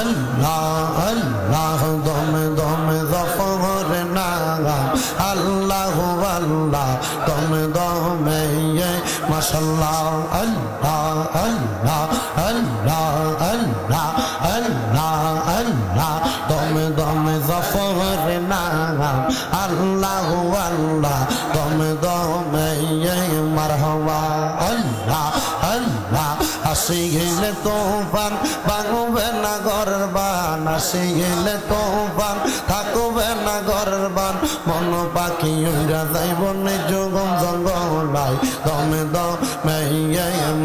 আল্লাহ আল্লাহ, দমে দমে জফর নাম আল্লাহ আল্লাহ, দমে দমে মাশাল্লাহ। আল্লাহ আল্লাহ আল্লাহ আল্লাহ আল্লাহ আল্লাহ, দমে দমে জফর নাম আল্লাহ আল্লাহ, দমে দমে মারহবা। আসি গেলে তোফান, ভাঙবে না ঘরের বান আসি গেলে তোফান, থাকবে না ঘরের বান। মন পাখি যাইব নিজ গম জঙ্গলাই দমে দমে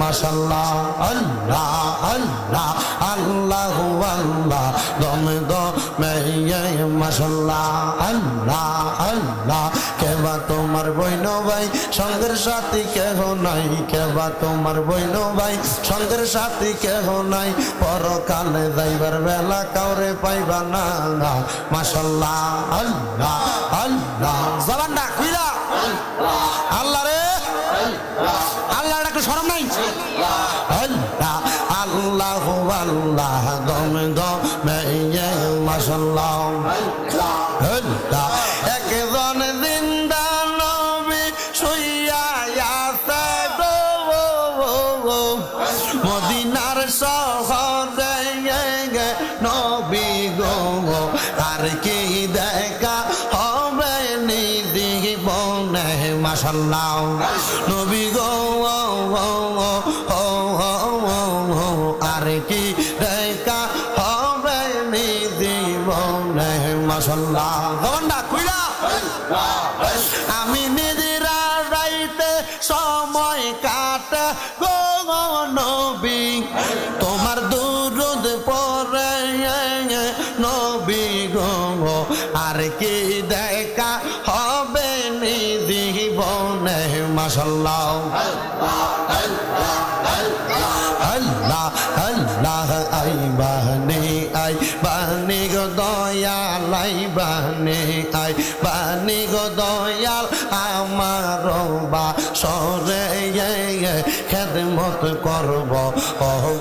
মাশাল্লাহ, আল্লাহ আল্লাহ আল্লাহ আল্লাহ। দমে দমে মাশাল্লাহ, আল্লাহ আল্লাহ। কেবা তোমার বইন ভাই, সঙ্গের সাথী কেহ নাই? কেবা তোমার বইন ভাই, সঙ্গের সাথী কেহ নাই? পরকালে যাইবার বেলা কাউরে পাইবা না মাশাল্লাহ, আল্লাহ আল্লাহ। জবানটা আল্লাহ দম দম মাশাল্লাহ আল্লাহ একজন জিন্দা নবী শুইয়া গো মদিনার শহরে নবী গো আর কি দেখা হবে নিদি বনে মাশাল্লাহ নবী গো আর কি দেখা হবে নিদি বনে মাশাল্লাহ। গন্ডা কুইলা আমি নিদিরা রাইতে সময় কাটে গো নবী। তোমার দুরুদ পরে নবী গো। আর কি দেখা হবে নিদি বনে মাশাল্লাহ। দয়াল, আমার বা সরে খেদমত করব।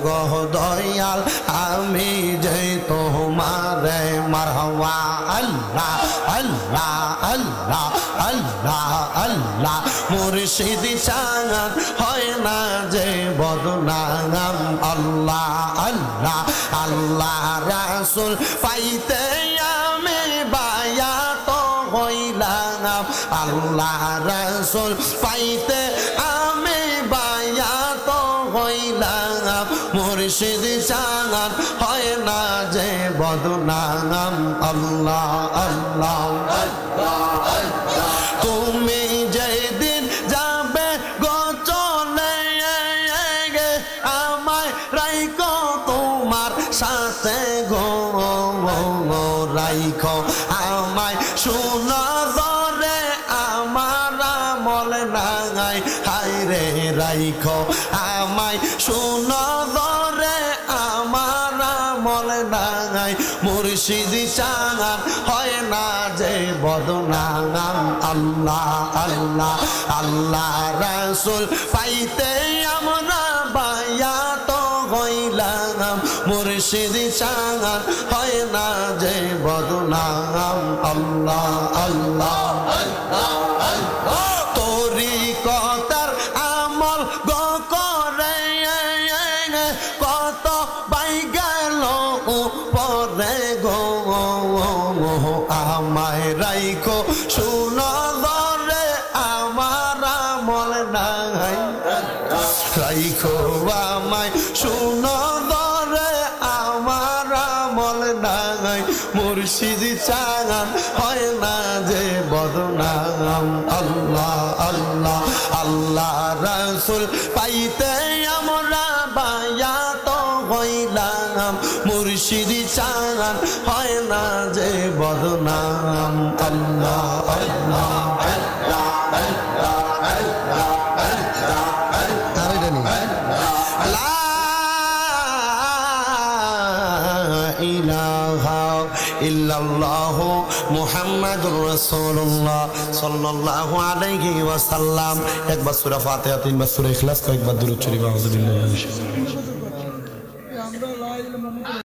গো দয়াল, আমি যে তোমারে মারহবা, আল্লাহ আল্লাহ আল্লাহ আল্লাহ আল্লাহ। মুর্শিদ চাঙান হয় না যে বদনাম, আল্লাহ আল্লাহ আল্লাহ রাসুল পাইতে আল্লাহ রাসুল, পাইতে আমি বায়া তো হইলাম। মুর্শিদ চাঙান হয় না যে বদনাম। আল্লাহ আল্লাহ তুমি যেদিন যাবে গো চলে গে আমায় রাইকো তোমার সাথে গো রাইখো। আমায় শুনো নাঙাই হাই রে রাইখো। আমায় শুনো ধরে আমার আমল নাঙাই মুর্শিদ চাঙান হয় না যে বদনাম। আল্লাহ আল্লাহ আল্লাহ রাসুল, পাইতে আমরা বায়া তো হইলাম। মুর্শিদ চাঙান হয় না যে বদনাম। আল্লাহ আল্লাহ তোরি আমল গো করে কত বাই গেল পরে গো, আমায় রাইখো শুনো ধরে আমার আমল নাই। রাইখো আমায় শুনো ধরে আমার আমল নাই। মুর্শিদ চাঙান হয় না যে বদনাম। আল্লাহ আল্লাহ আল্লাহ রসুল পাইতে আমরা বায়া তো হইলাম। মুর্শিদ চান হয় না যে বদনাম। আল্লাহ আল্লাহ। মুহাম্মাদুর রাসূলুল্লাহ সাল্লাল্লাহু আলাইহি ওয়াসাল্লাম। একবার সূরা ফাতিহা, তিনবার সূরা ইখলাস, কয়েকবার দুরূদ শরীফ, আউযু বিল্লাহি মিনাশ শাইতানির রাজিম।